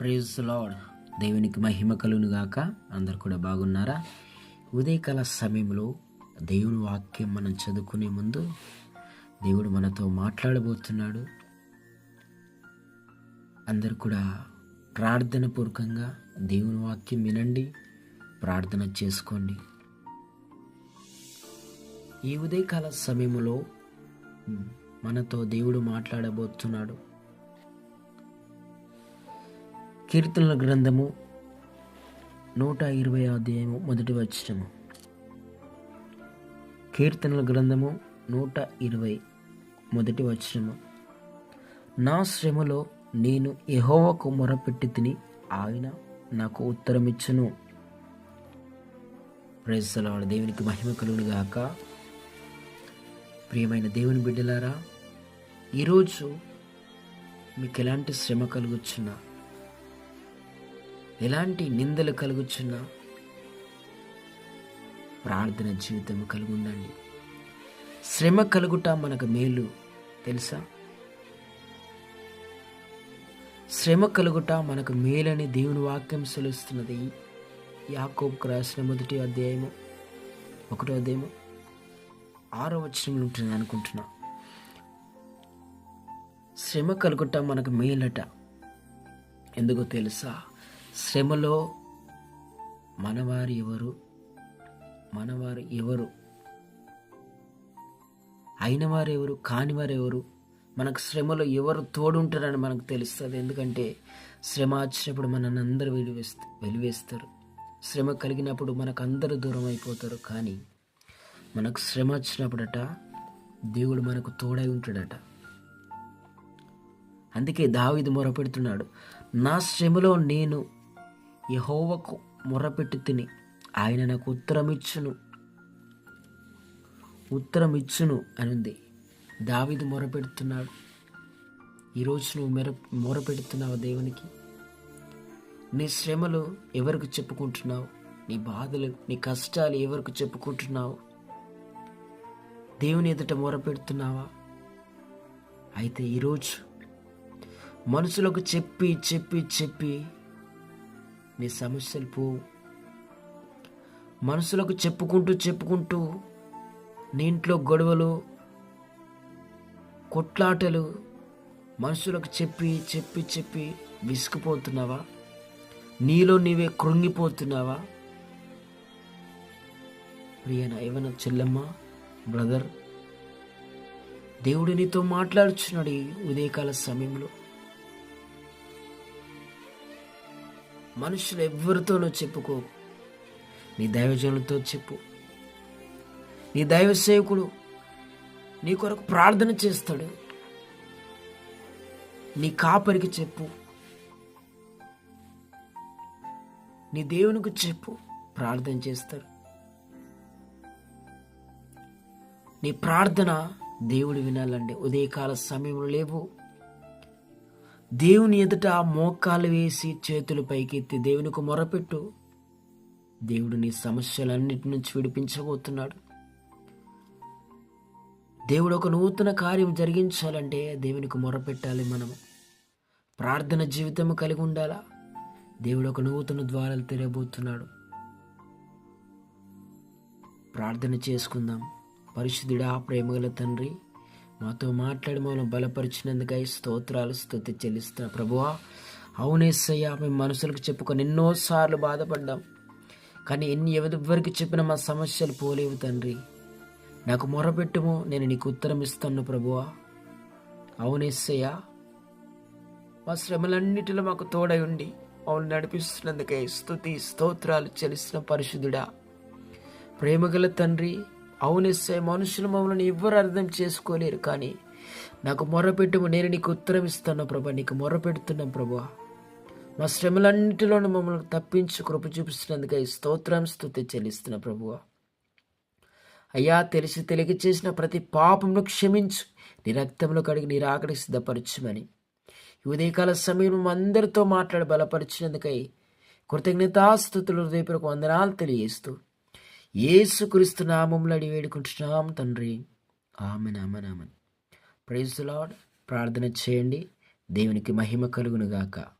Praise lord దేవునికి మహిమ కలును గాక అందరు కూడా బాగున్నారా? ఉదయకాల సమయంలో దేవుని వాక్యం మనం చదువుకునే ముందు దేవుడు మనతో మాట్లాడబోతున్నాడు. అందరు కూడా ప్రార్థన పూర్వకంగా దేవుని వాక్యం వినండి. ప్రార్థన చేసుకోండి. ఈ ఉదయకాల సమయంలో మనతో దేవుడు మాట్లాడబోతున్నాడు. కీర్తనల గ్రంథము నూట ఇరవై అధ్యాయము మొదటి వచనము. కీర్తనల గ్రంథము నూట ఇరవై మొదటి వచనము. నా శ్రమలో నేను యెహోవాకు మొరపెట్టి తిని ఆయన నాకు ఉత్తరమిచ్చును. ప్రేసలాడు దేవునికి మహిమ కలుగునుగాక ప్రియమైన దేవుని బిడ్డలారా ఈరోజు మీకు ఎలాంటి శ్రమ కలుగుచున్నా? ఎలాంటి నిందలు కలుగుచున్నా? ప్రార్థన జీవితం కలిగి ఉండండి శ్రమ కలుగుట మనకు మేలు తెలుసా? శ్రమ కలుగుట మనకు మేలని దేవుని వాక్యం సెలుస్తున్నది యాకోబ్ రాసిన మొదటి అధ్యాయము ఒకటో అధ్యాయము ఆరో వచనంలో ఉంటుంది అనుకుంటున్నా. శ్రమ కలుగుట మనకు మేలట. ఎందుకో తెలుసా? శ్రమలో మనవారు ఎవరు మనవారు ఎవరు అయిన వారు ఎవరు కానివారు ఎవరు మనకు శ్రమలో ఎవరు తోడుంటారని మనకు తెలుస్తుంది. ఎందుకంటే శ్రమ వచ్చినప్పుడు మనల్ని అందరూ వెలివేస్త వెలివేస్తారు. శ్రమ కలిగినప్పుడు మనకు అందరూ దూరం అయిపోతారు కానీ మనకు శ్రమ వచ్చినప్పుడట దేవుడు మనకు తోడై ఉంటాడట. అందుకే దావీదు మొరపెడుతున్నాడు నా శ్రమలో నేను యహోవకు మొరపెట్టి తిని ఆయన నాకు ఉత్తరం ఇచ్చును ఉత్తరం ఇచ్చును అనుంది. దావీదు మొరపెడుతున్నాడు. ఈరోజు నువ్వు మెర మొరపెడుతున్నావు దేవునికి? నీ శ్రమలు ఎవరికి చెప్పుకుంటున్నావు? నీ బాధలు నీ కష్టాలు ఎవరికి చెప్పుకుంటున్నావు? దేవుని ఎదుట మొరపెడుతున్నావా? అయితే ఈరోజు మనుషులకు చెప్పి చెప్పి చెప్పి నీ సమస్యలు పోవు మనుషులకు చెప్పుకుంటూ చెప్పుకుంటూ నీ ఇంట్లో గొడవలు కొట్లాటలు మనుషులకు చెప్పి చెప్పి చెప్పి విసుకుపోతున్నావా? నీలో నీవే కృంగిపోతున్నావా? ప్రియన ఏమన్నా చెల్లమ్మ బ్రదర్ దేవుడు నీతో మాట్లాడుచున్నాడు ఈ ఉదయకాల సమయంలో. మనుషులు ఎవరితోనూ చెప్పుకో. నీ దైవజనులతో చెప్పు. నీ దైవ సేవకుడు నీ కొరకు ప్రార్థన చేస్తాడు. నీ కాపరికి చెప్పు. నీ దేవునికి చెప్పు. ప్రార్థన చేస్తాడు. నీ ప్రార్థన దేవుడు వినాలండి. ఉదయకాల సమయంలో లేవు. దేవుని ఎదుట మోకాలు వేసి చేతులు పైకెత్తి దేవునికి మొరపెట్టు. దేవుడు నీ సమస్యలన్నిటి నుంచి విడిపించబోతున్నాడు. దేవుడు ఒక నూతన కార్యం జరిగించాలంటే దేవునికి మొరపెట్టాలి మనము. ప్రార్థన జీవితం కలిగి ఉండాలా? దేవుడు ఒక నూతన ద్వారాలు తెరబోతున్నాడు. ప్రార్థన చేసుకుందాం. పరిశుద్ధుడా ప్రేమగల తండ్రి మాతో మాట్లాడి మమ్మల్ని బలపరిచినందుకై స్తోత్రాలు స్థుతి చెల్లిస్తున్నా ప్రభువా. అవునేసయ్యా మేము మనుషులకు చెప్పుకొని ఎన్నోసార్లు బాధపడ్డాం. కానీ ఎన్ని ఎవరికి చెప్పినా మా సమస్యలు పోలేవు తండ్రి. నాకు మొరపెట్టుము నేను నీకు ఉత్తరం ఇస్తాను ప్రభువా. అవునేసయ్యా మా శ్రమలన్నిటిలో మాకు తోడై ఉండి మమ్మల్ని నడిపిస్తున్నందుకై స్థుతి స్తోత్రాలు చెల్లిస్తున్న పరిశుద్ధుడా. ప్రేమగల తండ్రి అవునిస్తే మనుషులు మమ్మల్ని ఎవ్వరు అర్థం చేసుకోలేరు కానీ నాకు మొరపెట్టుము నేను నీకు ఉత్తరం ఇస్తాను ప్రభా నీకు మొరపెడుతున్నా ప్రభా. మా శ్రమలన్నిటిలోనూ మమ్మల్ని తప్పించి కృప చూపిస్తున్నందుకై స్తోత్రం స్థుతి చెల్లిస్తున్న ప్రభువ. అయ్యా తెలిసి తెలియక చేసిన ప్రతి పాపమును క్షమించు. నీ రక్తంలో కడిగి నీ రాకడి సిద్ధపరచుమని. ఉదయకాల సమయం అందరితో మాట్లాడి బలపరిచినందుకై కృతజ్ఞతాస్థుతులు హృదయపూర్వక వందనాలు తెలియజేస్తూ ఏసుక్రీస్తు నామంలో అడిగి వేడుకుంటున్నాం తండ్రి. ఆమె ఆమెన్ ఆమెన్. ప్రైజ్ లాడ్ ప్రార్థన చేయండి. దేవునికి మహిమ కలుగును గాక